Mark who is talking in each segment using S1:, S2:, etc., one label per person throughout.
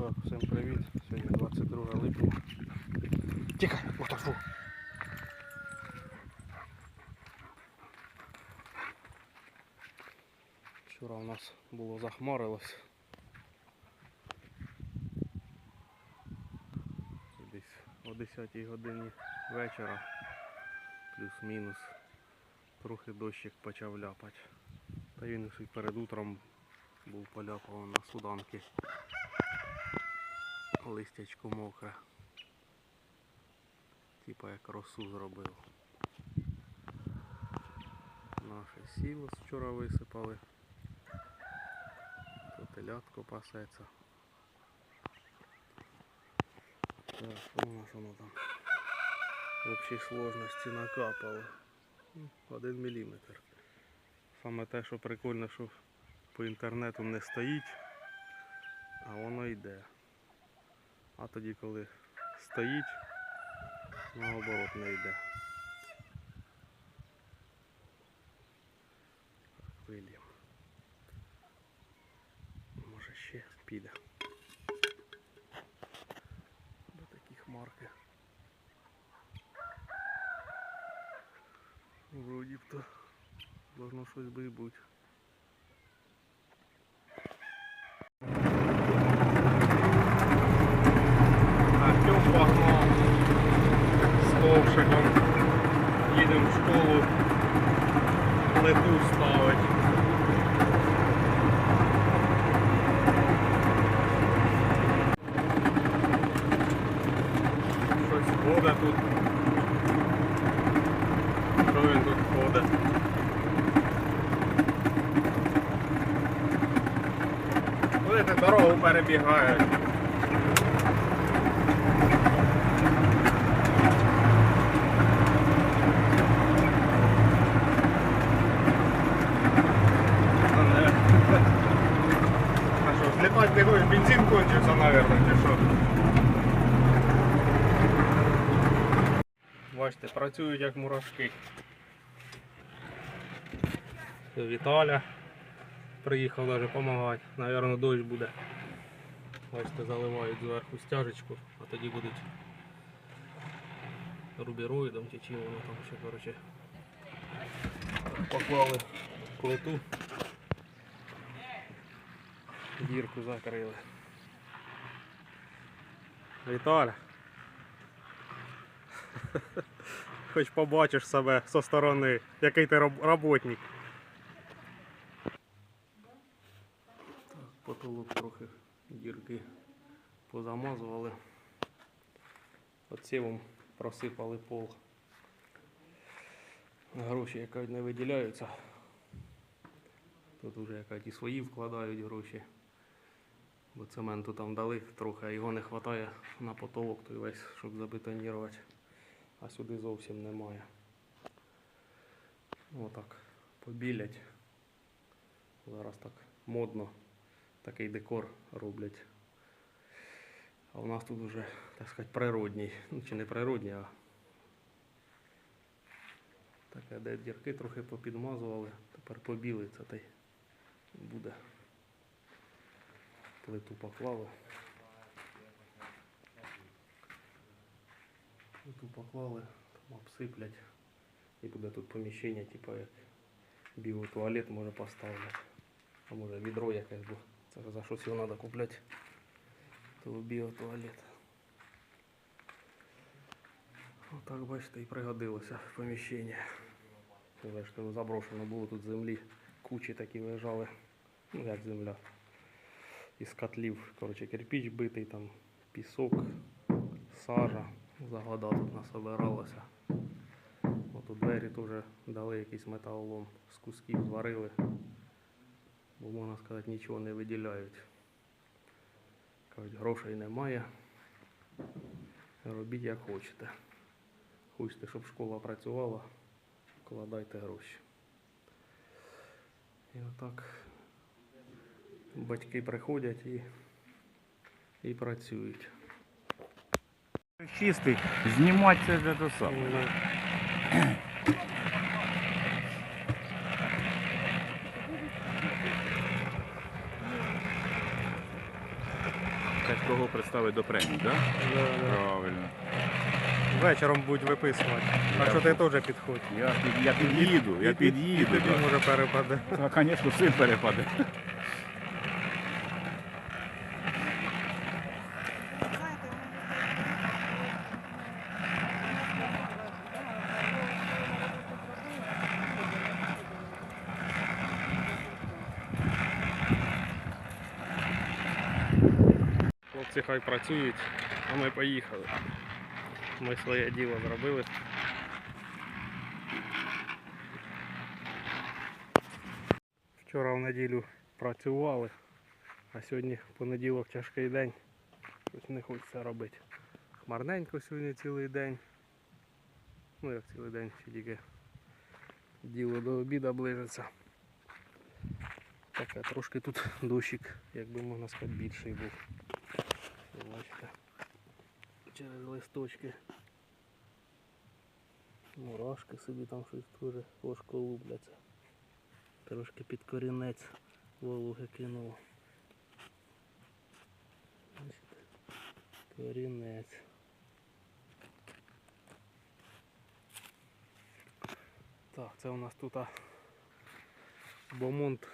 S1: Так, всім привіт. Сьогодні 22 липня. Тікай, отафу. Вчора у нас було захмарилось. Десь о 10 годині вечора, плюс-мінус, трохи дощик почав ляпати. Та він перед утром був поляпав на суданки. Листячко мокре. Типа як росу зробив. Наше сіло вчора висипали. То телятко пасеться. Так, що у нас воно там? В общій сложності накапало. Ну, Один міліметр. Саме те, що прикольно, що по інтернету не стоїть, а воно йде. А тоді, коли стоїть, наоборот не йде. Вильям. Може ще піде. До такі хмарки. Вроді б то должно щось би бути. Артем погнал з ковшиком. Їдемо в школу. Плиту ставить. Щось ходить тут. Що він тут ходить? Будете дорогу перебігають. Що, не хочеш? Бензин кончився, наверное, чи що? Бачите, працюють як мурашки. Віталя приїхав навіть допомагати. Наверно, дощ буде. Бачите, заливають зверху стяжечку, а тоді будуть рубіроїдом чи чим воно там ще, коротше. Поклали плиту. Дірку закрили. Віталя. Хоч побачиш себе со сторони, який ти роб- роботник. Потолок трохи дірки позамазували. Оцівом просипали пол. Гроші якось не виділяються. Тут вже якась і свої вкладають гроші. Бо цементу там дали трохи, а його не вистачає на потолок той весь, щоб забетонувати. А сюди зовсім немає. Отак. Побілять. Зараз так модно такий декор роблять. А у нас тут вже, так сказати, природній. Ну чи не природній, а таке, де дірки трохи попідмазували, тепер побілиться та й буде. Плиту поклали. Плиту поклали, там обсиплять. І буде тут поміщення, типу як біотуалет може поставити. А може відро якесь, бо це за щось його треба купляти. То біотуалет. Отак бачите і пригодилося поміщення. То заброшено було тут землі. Кучі такі лежали. Ну як земля. Із котлів, коротше, кирпіч битий, там пісок, сажа. Загода тут насобиралася. От у двері теж дали якийсь металолом з кусків зварили. Бо можна сказати, нічого не виділяють. Кажуть, грошей немає. Робіть як хочете. Хочете, щоб школа працювала, вкладайте гроші. І отак батьки приходять і, і працюють.
S2: Чистий, знімати це те саме. Це представить до премії, так?
S1: Да, да.
S2: Правильно.
S1: Вечором будуть виписувати.
S2: Я
S1: А що ти теж підходь.
S2: Я, під, я під'їду, я
S1: І- і-
S2: під'їду.
S1: І тобі
S2: да.
S1: може перепаде.
S2: А, звісно, син перепаде.
S1: Хай працюють, а ми поїхали. Ми своє діло зробили. Вчора в неділю працювали, а сьогодні понеділок тяжкий день. Щось не хочеться робити. Хмарненько сьогодні цілий день. Ну як цілий день, ще тільки діло до обіду ближиться. Таке трошки тут дощик, якби можна сказати, більший був. Ось Через листочки. Мурашки собі там щось теж ложко лупляться. Трошки під корінець вологи кинуло. Корінець. Так, це у нас тут бомонт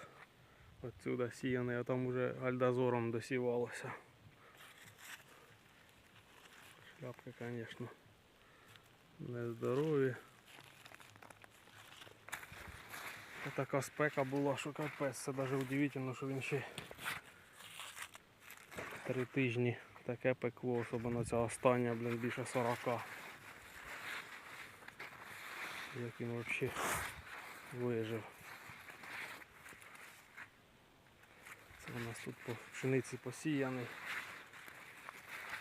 S1: отсюда сіяний, а там уже альдозором досівалося. Шляпки, конечно, нездорові. Та Така спека була, що капець. Це навіть удивительно, що він ще три тижні таке пекло, особливо ця остання, блін, більше 40. Як він взагалі вижив. Це у нас тут по пшениці посіяний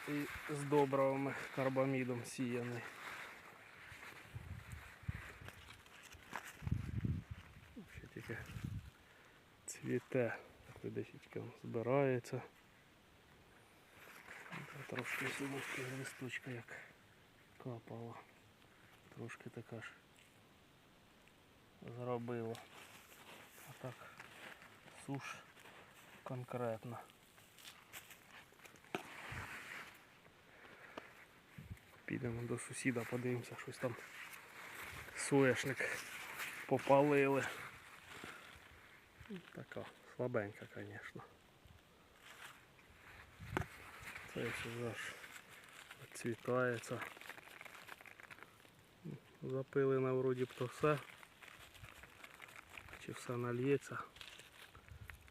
S1: і з добривами карбамідом сіяний. Ще тільки цвіте, видачечка збирається. Трошки сумочки листочка як капала. Трошки така ж зробила. А так суш конкретно. Підемо до сусіда, подивимося, щось там соєшник попалили. Така слабенька, звісно. Це ще аж відцвітається. Запилено вроді б то все. Чи все нальється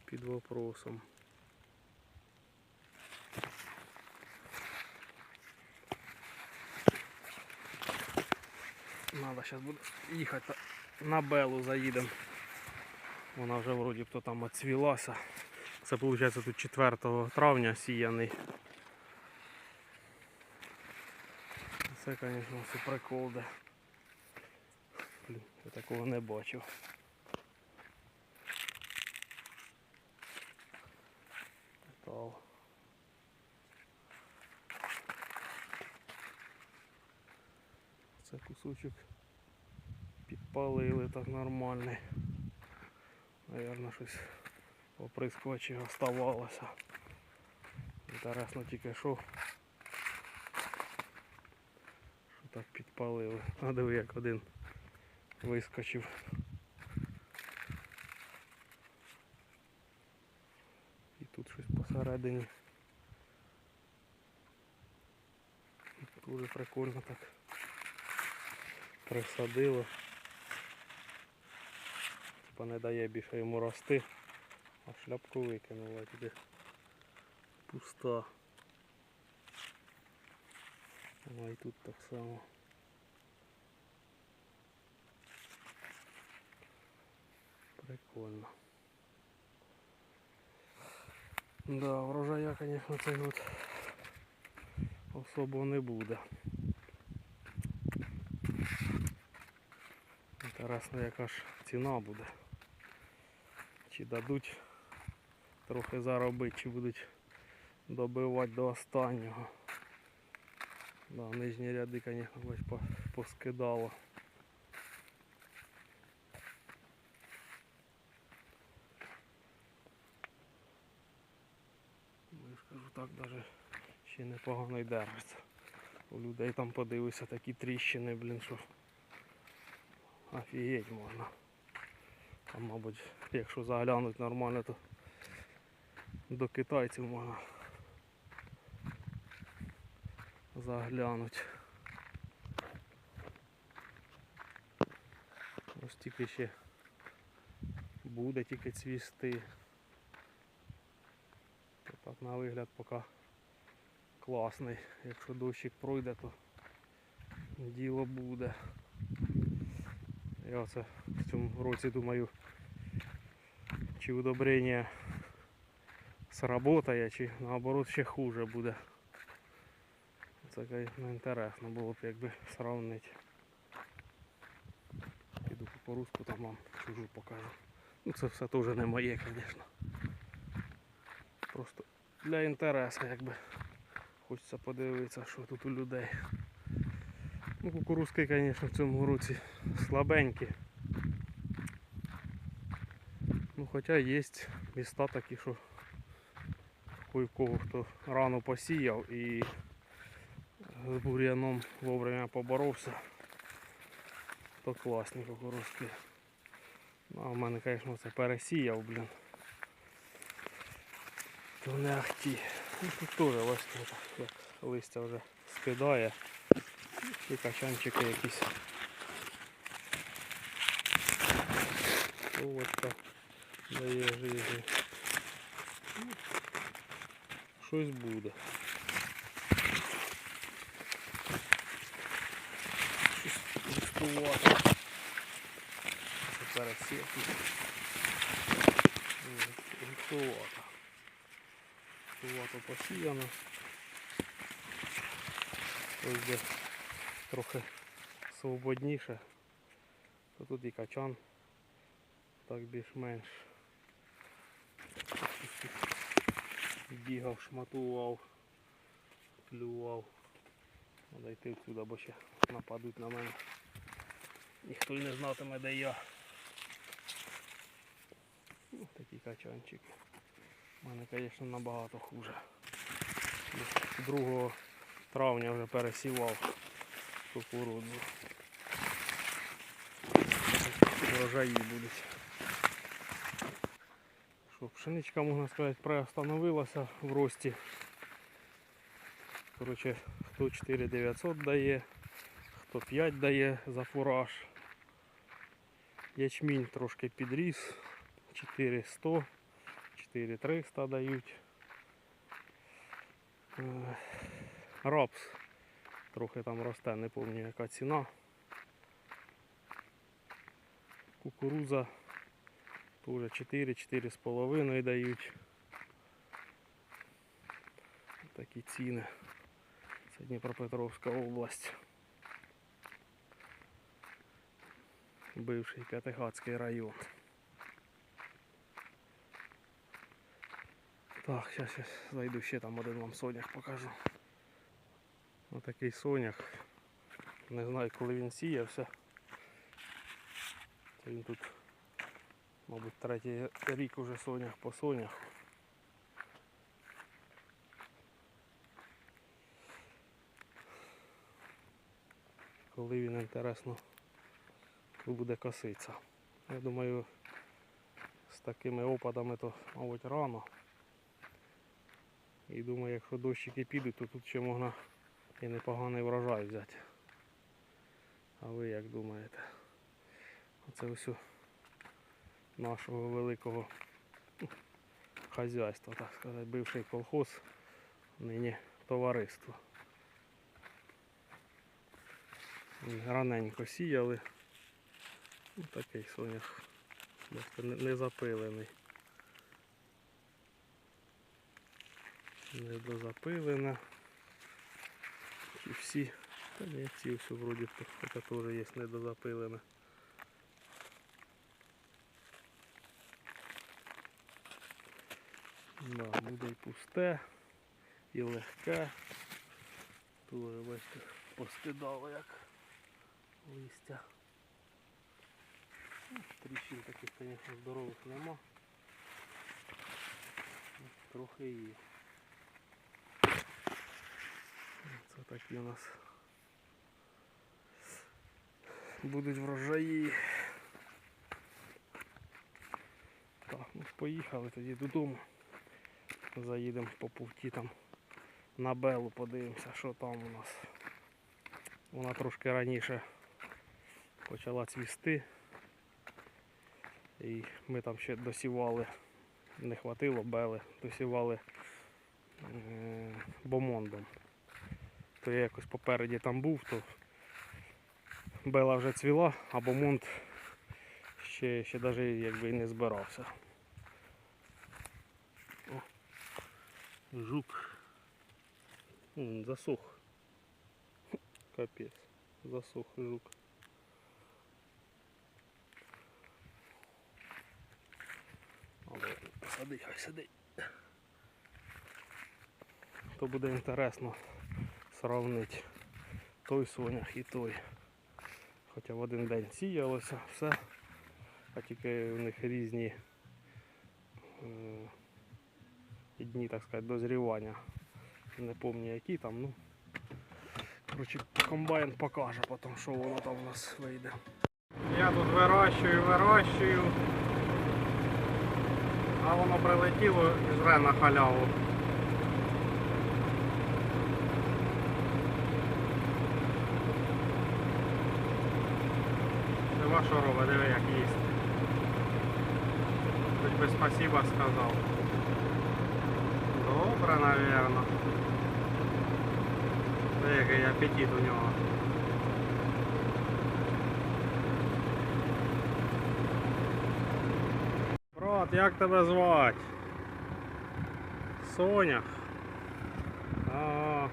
S1: під вопросом. Надо зараз буду їхати на Белу заїдемо. Вона вже вроді б то там оцвілася. Це виходить тут 4 травня сіяний. Це, звісно, все прикол, де. Блін, я такого не бачив. Метал. Це кусочок підпалили так нормальний. Наверно, щось оприскувачі оставалося. Інтересно тільки що. Що так підпалили. А диви як один вискочив. І тут щось посередині. Дуже прикольно так присадило. Типа не дає більше йому рости, а шляпку викинула туди. Пуста. Ну і тут так само. Прикольно. Да, врожая, конечно, цей год особо не буде. Інтересно, яка ж ціна буде. Чи дадуть трохи заробити, чи будуть добивати до останнього. Да, нижні ряди, звісно, поскидало. Ну, я ж кажу, так даже ще непогано й держиться. У людей там подивися такі тріщини, блін, що офігеть можна. Там, мабуть, якщо заглянуть нормально, то до китайців можна заглянуть. Ось тільки ще буде тільки цвісти. Так на вигляд поки класний. Якщо дощик пройде, то діло буде. Я оце в цьому році думаю, чи удобрення сработає, чи наоборот ще хуже буде. Це звісно, інтересно було б якби сравнити. Піду кукурузку там вам чужу покажу. Ну це все теж не моє, звісно. Просто для інтересу, якби. Хочеться подивитися, що тут у людей. Ну, кукурузки, звісно, в цьому році слабенькі. Ну, хоча є міста такі, що кой в кого хто рано посіяв і з бур'яном вовремя поборовся, то класні кукурузки. Ну, а в мене, звісно, це пересіяв, блін. То не ахті. Ну, тут теж бачите, так, як листя вже скидає. І качанчики якісь. Овочка дає жизни. Ну, Щось буде. Щось густувато. Це пересіяти. Густувато. Густувато посіяно. Ось де трохи свободніше, тут і качан так більш-менш бігав, шматував, плював. Треба йти всюди, бо ще нападуть на мене. Ніхто й не знатиме, де я. Ну, такі качанчики. У мене, звісно, набагато хуже. 2 травня вже пересівав кукурудзу. Врожаї будуть. Що, пшеничка, можна сказати, приостановилася в рості. Коротше, хто 4900 дає, хто 5 дає за фураж. Ячмінь трошки підріс. 4100, 4300 дають. Е, Рапс трохи там росте, не пам'ятаю яка ціна. Кукуруза теж 4-4,5 дають. Такі ціни. Це Дніпропетровська область. Бивший П'ятихатський район. Так, зараз, зараз зайду ще там один вам сонях покажу. Отакий сонях. Не знаю, коли він сіявся. Він тут, мабуть, третій рік уже сонях по сонях. Коли він інтересно буде коситься. Я думаю, з такими опадами то, мабуть, рано. І думаю, якщо дощики підуть, то тут ще можна і непоганий врожай взяти. А ви як думаєте? Оце ось нашого великого хазяйства, так сказати, бивший колхоз, нині товариство. Раненько сіяли. Ну, такий. Бачите, не- запилений. Не дозапилена. І всі. Та ні, ці все вроді хоча теж є недозапилене. Да, буде і пусте, і легке. Тоже, бачите, поскидало як листя. Ну, Тріщин таких, звісно, здорових нема. Трохи є. Такі у нас будуть врожаї. Так, ну ж поїхали тоді додому. Заїдемо по путі там на Белу, подивимося, що там у нас. Вона трошки раніше почала цвісти. І ми там ще досівали, не хватило бели, досівали е, бомондом. То я якось попереді там був, то бела вже цвіла, а бомонд ще, ще навіть якби і не збирався. Жук. М, Засух. Капець. Засух жук. Але посади, хай сидить. То буде інтересно сравнити той сонях і той. Хоча в один день сіялося, все. А тільки у них різні е, дні, так сказати, дозрівання. Не пам'ятаю які там, ну. Коротше, комбайн покаже потім, що воно там у нас вийде. Я тут вирощую, вирощую. А воно прилетіло і жре на халяву. Нема що робить, диви як їсть. Хоч би спасибо сказав. Навірно. Диви, який апетит у нього. Брат, як тебе звати? Соня. А,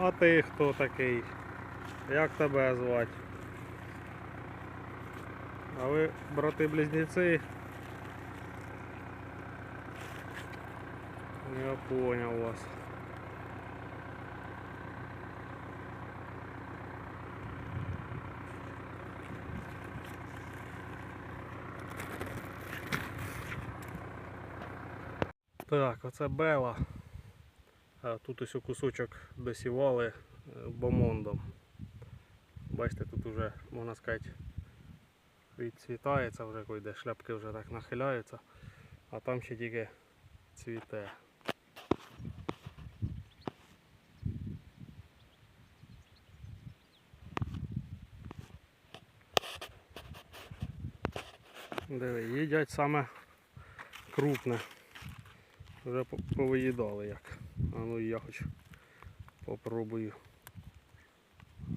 S1: а ти хто такий? Як тебе звати? А ви брати-близнеці? Я понял вас. Так, оце Бела. А тут ось кусочок досівали е, бомондом. Бачите, тут уже, можна сказати, відцвітається вже, коли де шляпки вже так нахиляються, а там ще тільки цвіте. Диви, їдять саме крупне. Вже по- повиїдали як. А ну я хоч попробую.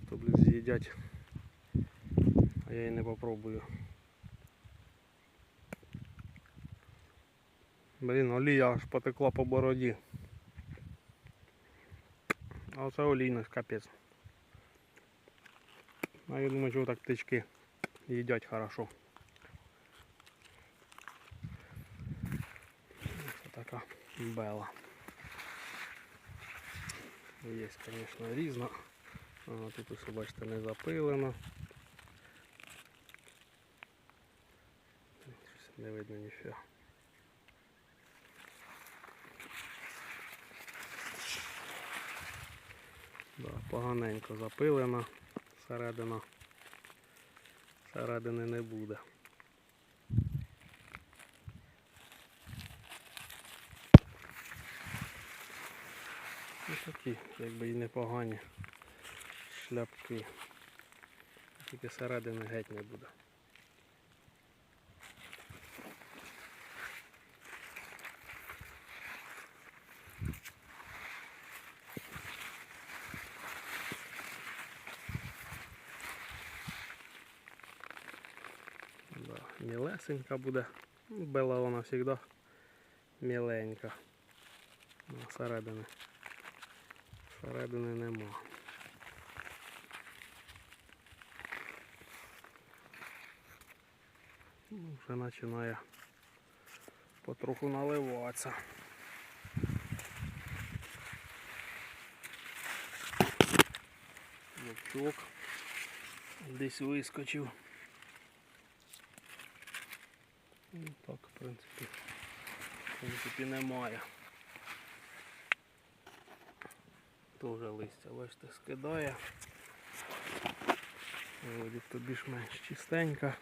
S1: То блін з'їдять. А я і не попробую. Блін, олія аж потекла по бороді. А оце олійність капець. А я думаю, що так птички їдять хорошо. Ось така бела. Є, звісно, різна. Тут ось, бачите, не запилено. Щось не видно ніфіга. Да, поганенько запилена. Середина. Середини не буде. Такі, якби і непогані шляпки. Тільки середини геть не буде. Мілесенька буде. Бела вона завжди міленька. Середини. Середини нема. Ну, вже починає потроху наливатися. Вовчок десь вискочив. Ну, так, в принципі, в принципі, немає. Теж листя, бачите, скидає. То більш-менш чистенька.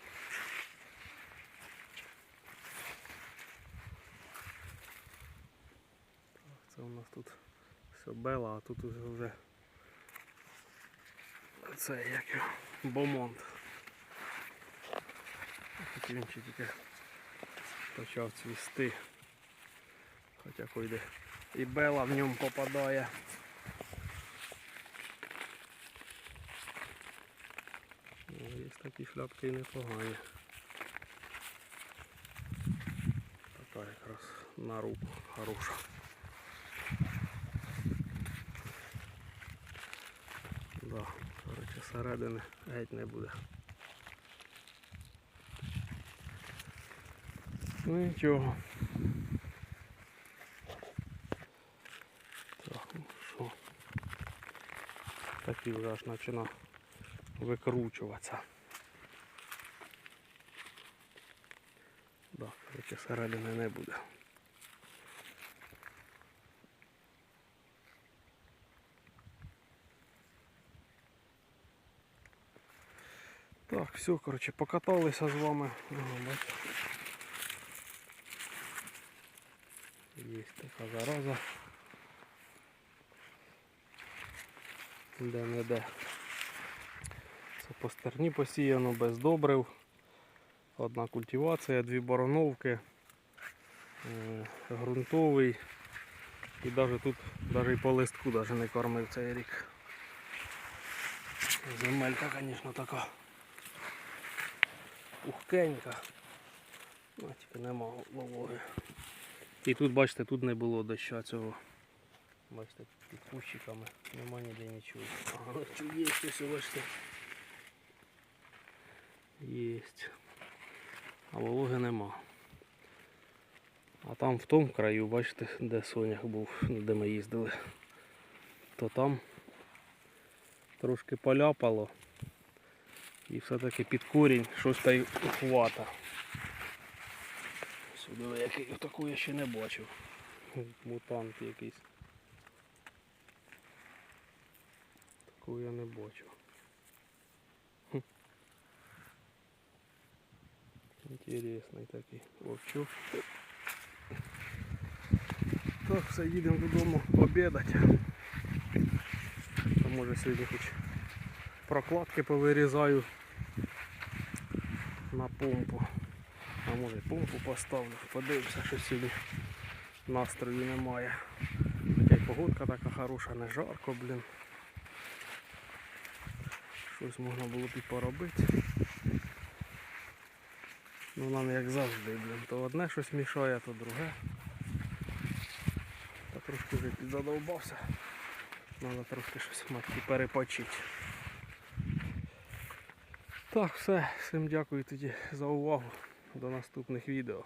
S1: Це у нас тут все бела, а тут уже вже це як його, бомонд. Тут він ще тільки почав цвісти. Хоча койде і бела в ньому попадає. Ну, Є такі шляпки непогані. Така якраз на руку хороша. Да, коротше, середини геть не буде. Ну нічого. Так, ну що. Такий вже аж починає викручуватися. Да, коротше, середини не буде. Так, все, коротше, покаталися з вами. Ага. Є така зараза. Де не де. Це по стерні посіяно без добрив. Одна культивація, дві бороновки, е, ґрунтовий. І навіть тут навіть по листку навіть не кормив цей рік. Земелька, звісно, така пухкенька. Ну, тільки нема вологи. І тут, бачите, тут не було доща цього. Бачите, під кущиками нема ніде нічого. Що щось, бачите. Єсть. А вологи нема. А там в тому краю, бачите, де сонях був, де ми їздили, то там трошки поляпало. І все-таки під корінь щось та й ухвата. Сюди який таку я ще не бачив. Мутант якийсь. Таку я не бачив. Інтересний такий вовчук. Так, все, їдемо додому обідати. А може сьогодні прокладки повирізаю на помпу. А може помпу поставлю. Подивимося, що сьогодні настрою немає. Хоча й погодка така хороша, не жарко, блін. Щось можна було б і поробити. Ну нам як завжди, блін. То одне щось мішає, то друге. Та трошки вже підзадовбався. Треба трошки щось матки перепочити. Так, все. Всім дякую тоді за увагу. До наступних відео.